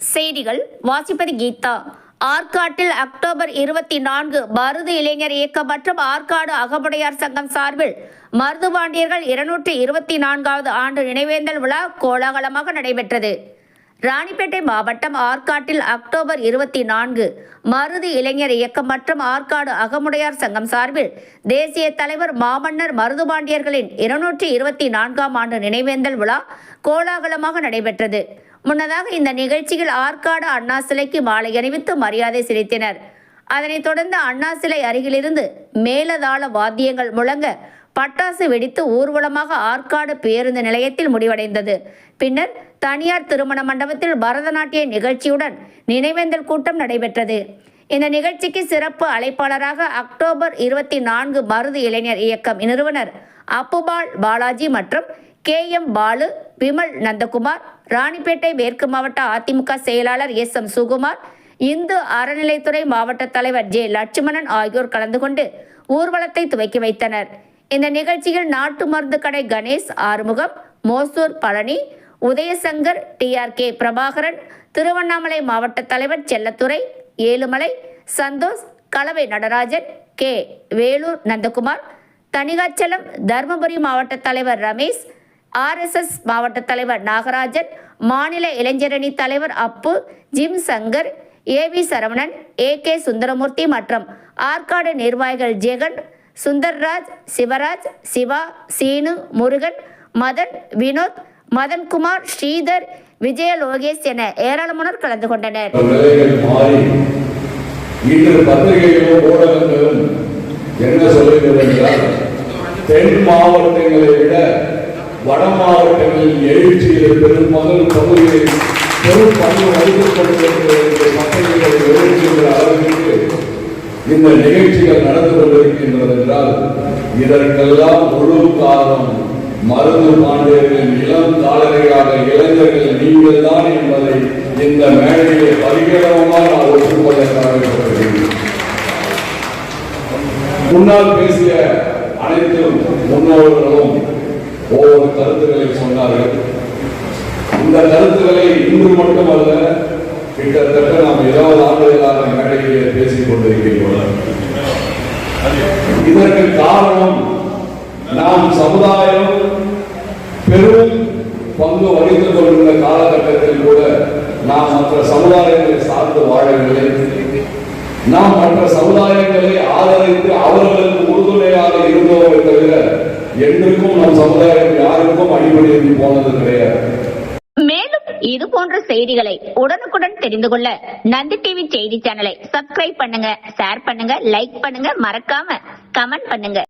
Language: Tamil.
செய்திகள் வாசிப்பது கீதா. ஆற்காட்டில் அக்டோபர் இருபத்தி நான்கு மருது இளைஞர் இயக்கம் மற்றும் ஆற்காடு அகமுடையார் சங்கம் சார்பில் மருதுபாண்டியர்கள் இருநூற்றி இருபத்தி நான்காவது ஆண்டு நினைவேந்தல் விழா கோலாகலமாக நடைபெற்றது. ராணிப்பேட்டை மாவட்டம் ஆற்காட்டில் அக்டோபர் இருபத்தி நான்கு மருது இளைஞர் இயக்கம் மற்றும் ஆற்காடு அகமுடையார் சங்கம் சார்பில் தேசிய தலைவர் மாமன்னர் மருதுபாண்டியர்களின் இருநூற்றி இருபத்தி நான்காம் ஆண்டு நினைவேந்தல் விழா கோலாகலமாக நடைபெற்றது. முன்னதாக இந்த நிகழ்ச்சியில் ஆற்காடு அண்ணா சிலைக்கு மாலை அணிவித்து மரியாதை செலுத்தினர். அதனைத் தொடர்ந்து அண்ணா சிலை அருகிலிருந்து மேலதாள வாத்தியங்கள் முழங்க பட்டாசு வெடித்து ஊர்வலமாக ஆற்காடு பேருந்து நிலையத்தில் முடிவடைந்தது. பின்னர் தனியார் திருமண மண்டபத்தில் பரதநாட்டிய நிகழ்ச்சியுடன் நினைவேந்தல் கூட்டம் நடைபெற்றது. இந்த நிகழ்ச்சிக்கு சிறப்பு அழைப்பாளராக அக்டோபர் இருபத்தி நான்கு மருது இளைஞர் இயக்கம் நிறுவனர் அப்புபால் பாலாஜி மற்றும் கே எம் பாலு விமல் நந்தகுமார் ராணிப்பேட்டை மேற்கு மாவட்ட அதிமுக செயலாளர் எஸ் எம் சுகுமார் இந்து அறநிலைத்துறை மாவட்ட தலைவர் ஜே லட்சுமணன் ஆகியோர் கலந்து கொண்டு ஊர்வலத்தை துவக்கி வைத்தனர். இந்த நிகழ்ச்சியில் நாட்டு மருந்து கடை கணேஷ் ஆறுமுகம் மோசூர் பழனி உதயசங்கர் டிஆர்கே பிரபாகரன் திருவண்ணாமலை மாவட்ட தலைவர் செல்லத்துறை ஏழுமலை சந்தோஷ் கலவை நடராஜன் கே வேலூர் நந்தகுமார் தணிகாச்சலம் தருமபுரி மாவட்ட தலைவர் ரமேஷ் ஆர்எஸ்எஸ் மாவட்ட தலைவர் நாகராஜன் மாநில இளைஞரணி தலைவர் Appu gym Shankar AV Saravanan A K Sundaramoorthy மற்றும் ஆற்காடு நிர்வாகிகள் ஜெகன் சுந்தர்ராஜ் சிவராஜ் சிவா சீனு முருகன் மதன் வினோத் மதன்குமார் ஸ்ரீதர் விஜய லோகேஷ் என ஏராளமானோர் கலந்து கொண்டனர். என்ன சொல்லுகிறது என்றால் தென் மாவட்டங்களை விட வட மாவட்டங்களில் எழுச்சியில் பெரும்பகல் பகுதிகளில் பெரும் பங்கு வகிக்கப்பட்டிருக்கிற மக்களுடைய எழுச்சிகள் அளவிற்கு இந்த நிகழ்ச்சிகள் நடந்து கொண்டிருக்கின்றது என்றால் இதற்கெல்லாம் முழு காரணம் மருந்து பாண்டியர்களின் இளம் தாளர்களாக இளைஞர்கள் நீங்கள் தான் என்பதை இந்த மேடையை பரிகரமாக நான் ஒப்புக்கொள்ள முன்னால் பேசிய அனைத்து முன்னோர்களும் ஒவ்வொரு கருத்துக்களை சொன்னார்கள். இந்த கருத்துக்களை இன்று மட்டுமல்ல கிட்டத்தட்ட நாம் இருபது ஆண்டுகளாக மேடையிலே பேசிக் கொண்டிருக்கின்றோம் இதற்கு காரணம் நாம் சமுதாயம் பெரும் பங்கு வகித்துக் கொண்டிருந்த காலகட்டத்தில் கூட நாம் மற்ற சமுதாயங்களை சார்ந்து வாழவில்லை. நாம் மற்ற சமுதாயங்களை ஆதரித்து அவர்களுக்கு என்றுக்கும் நம் சமுதாயம் யாருக்கும் அடிபடி போனது கிடையாது. மேலும் இது போன்ற செய்திகளை உடனுக்குடன் தெரிந்து கொள்ள நந்தி டிவி செய்தி சேனலை சப்ஸ்கிரைப் பண்ணுங்க ஷேர் பண்ணுங்க லைக் பண்ணுங்க மறக்காம கமெண்ட் பண்ணுங்க.